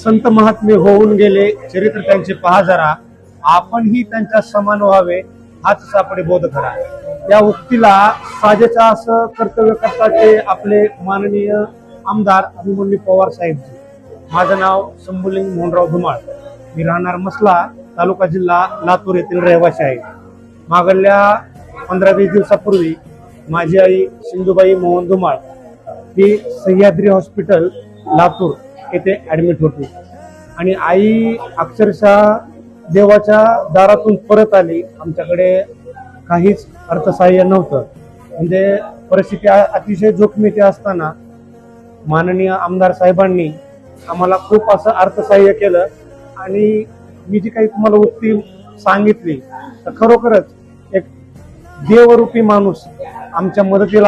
संत महात्मे होऊन गेले. चरित्र त्यांचे पहा जरा. आपणही त्यांच्या समान व्हावे हाच आपण बोध करा. या उक्तीला साजेचा असं कर्तव्य करताचे आपले माननीय आमदार अभिमन्यू पवार साहेब. माझं नाव संबुलिंग मोहनराव धुमाळ. मी राहणार मसला तालुका जिल्हा लातूर येथील रहिवासी आहे. मागल्या पंधरा वीस दिवसापूर्वी माझी आई सिंधुबाई मोहन धुमाळ ही सह्याद्री हॉस्पिटल लातूर येथे ऍडमिट होती. आणि आई अक्षरशः देवाच्या दारातून परत आली. आमच्याकडे काहीच अर्थसहाय्य नव्हतं. म्हणजे परिस्थिती अतिशय जोखमीची असताना माननीय आमदार साहेबांनी आम्हाला खूप असं अर्थसहाय्य केलं. आणि मी जी काही तुम्हाला उक्ती सांगितली तर खरोखरच एक देवरूपी माणूस आमच्या मदतीला